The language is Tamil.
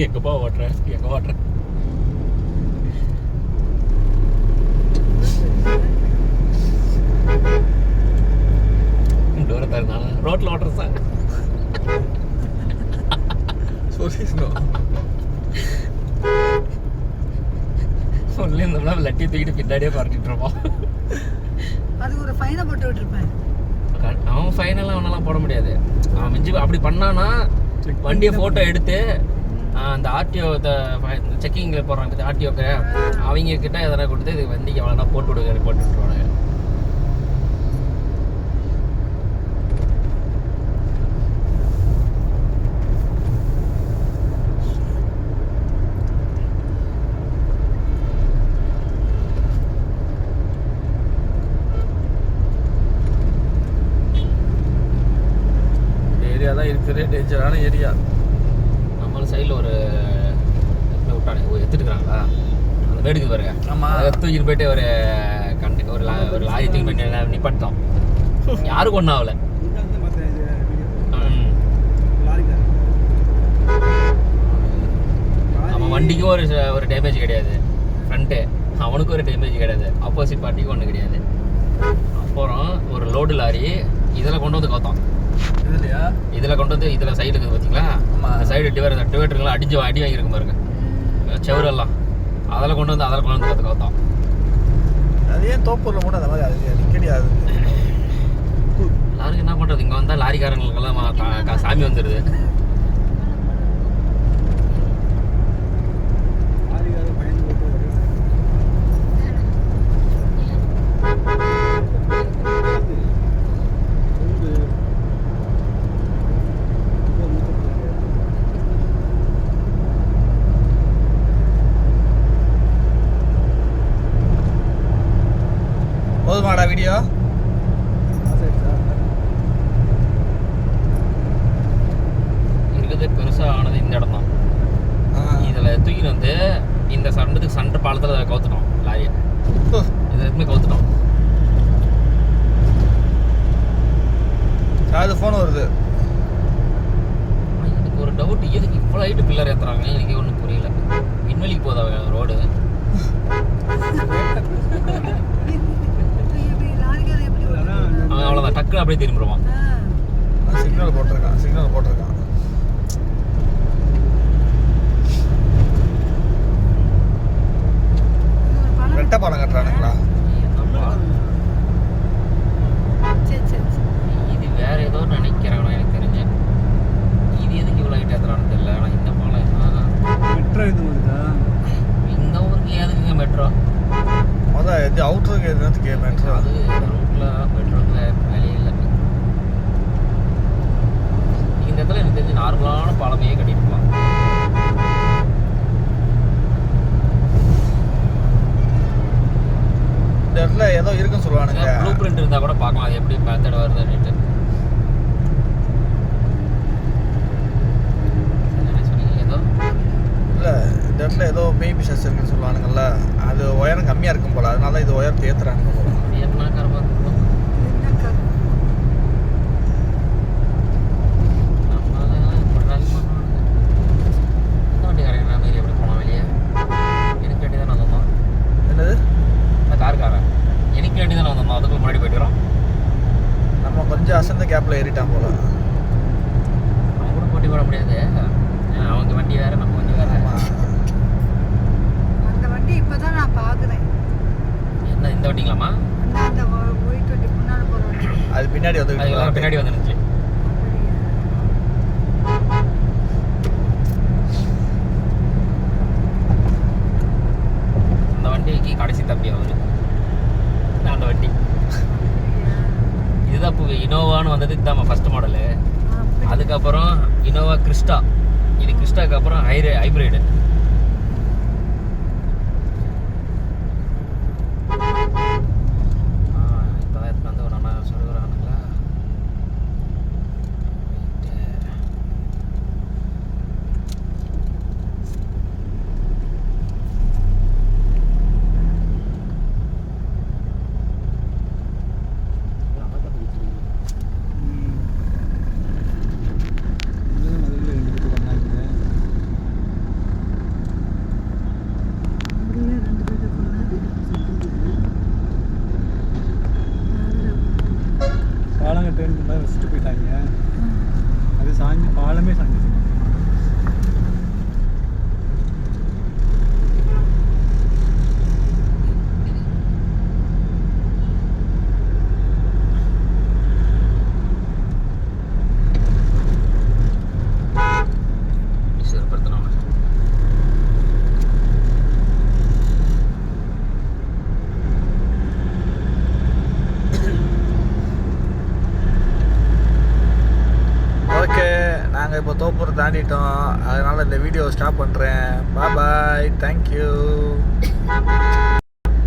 எங்கப்பா ஓட்டுற எங்க ஓட்டுற டோரை தருந்தானா ஓட்டுற சார். இருந்தோம்னா லட்டி தூக்கிட்டு பின்னாடியே பறக்கிட்டு இருப்போம் அதுக்கு ஒரு ஃபைனை போட்டு விட்டுருப்பேன். அவன் ஃபைனலாக அவனெல்லாம் போட முடியாது. அவன் மிஞ்சி அப்படி பண்ணானா வண்டியை ஃபோட்டோ எடுத்து அந்த ஆர்டிஓ செக்கிங்கில் போடுறாங்க ஆர்டிஓக்கு அவங்க கிட்ட எதனா கொடுத்து இது வண்டிக்கு எவ்வளோனா போட்டு விடுங்க போட்டு விட்டுருவாங்க ஏரியா தான் இருக்கிறதே டேஞ்சரான ஏரியா நம்ம சைடில் ஒரு எப்படி விட்டானே ஓ எடுத்துட்டுக்கிறாங்களா அந்த வேடுக்கு பாருங்க. ஆமா. அதை தூக்கிட்டு போயிட்டு ஒரு கண்டு ஒரு ஒரு லாரி தூக்கி போயிட்டு நிப்பாட்டோம் யாருக்கும் ஒன்றும் ஆகல. அவன் வண்டிக்கும் ஒரு ஒரு டேமேஜ் கிடையாது. ஃப்ரண்ட்டு அவனுக்கும் ஒரு டேமேஜ் கிடையாது. ஆப்போசிட் பார்ட்டிக்கும் ஒன்றும் கிடையாது. அப்புறம் ஒரு லோடு லாரி இதில் கொண்டு வந்து கவுத்தான் இதுலையா? இதில் கொண்டு வந்து இதில் சைடு இருக்குது பார்த்தீங்களா சைடு டிவைடர் டிவைடருங்களாம் அடிஞ்சு அடி வாங்கியிருக்கும் பாருங்க. செவரெல்லாம். அதில் கொண்டு வந்து அதில் கொண்டு வந்து கற்று கவுத்தான் அது ஏன் தோப்பூரில் கூட அந்த மாதிரி அது அடிக்கடி அது. எல்லாருக்கும் என்ன பண்ணுறது இங்கே வந்தால் லாரிக்காரங்களுக்கெல்லாம் சாமி வந்துடுது போதுமாடா வீடியோ இருக்கிறது பெருசாக ஆனது இந்த இடம் தான். இதில் தூக்கிட்டு வந்து இந்த சண்டத்துக்கு சண்டை பாலத்தில் கவுத்துட்டோம் லாரியை. இதில் எதுவுமே கவுத்துட்டோம். அது ஃபோன் வருது. எனக்கு ஒரு டவுட் எதுக்கு இவ்வளோ ஹைட்டு பில்லர் ஏற்றுறாங்க எனக்கு ஒன்றும் புரியல. விண்வெளிக்கு போதா ரோடு இப்படி லாரிக்காரன் எப்படி ஓட்டுவாங்க? அவன் அவ்வளோதான் டக்குன்னு அப்படியே திரும்பிடுவான் சிக்னல் போட்டிருக்கான் சிக்னல் போட்டிருக்கான் பழம். ரெட்டை பாலம் கட்டுறானுங்களா? என்னப்பா சரி சரி சரி. இது வேற ஏதோ நினைக்கிறாங்க எனக்கு தெரிஞ்சு. இது எதுக்கு இவ்வளோ ஹைட் ஏற்றுறான்னு தெரியல. ஆனால் இந்த பாலம் மெட்ரோ இது வருதா இந்த ஊருக்கு எதுக்குங்க மெட்ரோ மொதல் இது அவுட்ருக்கு எதுக்கு மெட்ரோ அது ரூட்டில் மெட்ரோக்கு வேலையே இல்லை. இந்த இடத்துல எனக்கு தெரிஞ்சு நார்மலான பாலமே. கட்டிட்டுலாம் இந்த இடத்துல ஏதோ இருக்குன்னு சொல்லுவானுங்க. ப்ளூ பிரிண்ட் இருந்தால் கூட பார்க்கலாம். அது எப்படி மெத்தட் இல்லை இந்த இடத்துல ஏதோ பேபி ஷஸ் இருக்குன்னு சொல்லுவானுங்கல்ல. அது உயரம் கம்மியாக இருக்கும் போல. அதனால இது உயரத்தை ஏற்றுறாங்க போல என்ன கரமாக இருக்கும் என்ன க- நம்மளால இப்படி run பண்ணுவானுங்க. இந்த வண்டிக்காரங்க மாரி எப்படி போனோம் வெளியே எனக்கு வேண்டி தான் வந்தோம் என்னது இந்த கார்காரன் எனக்கு வேண்டி தான் வந்தோம் அதுக்கு முன்னாடி போயிட்டுறோம் நம்ம கொஞ்சம் அசந்த கேப்பில் ஏறிட்டான் போல. அவங்க கூட போட்டி போட முடியாது அவங்க வண்டி வேற நம்ம வண்டி வேற. அந்த வண்டி இப்பதான் நான் பாக்குறேன். என்ன இந்த வண்டிங்களாமா அந்த ஒயிட் வண்டி முன்னால போற வண்டி. அது பின்னாடி வந்து பின்னாடி வந்துருந்துச்சு. அந்த வண்டிக்கு கடைசி தம்பி அவரு இதான் அந்த வண்டி இதுதான் இப்போ இனோவான்னு வந்தது இதுதான் ஃபர்ஸ்ட் மாடலு அதுக்கப்புறம் இனோவா கிறிஸ்டா இது கிறிஸ்டாக்கு அப்புறம் ஹைரே ஹைப்ரிடு साँझ पाल में साँझ நாங்கள் இப்போ தோப்பூர் தாண்டிட்டோம். அதனால் இந்த வீடியோ ஸ்டாப் பண்ணுறேன் பாய் பாய் தேங்க்யூ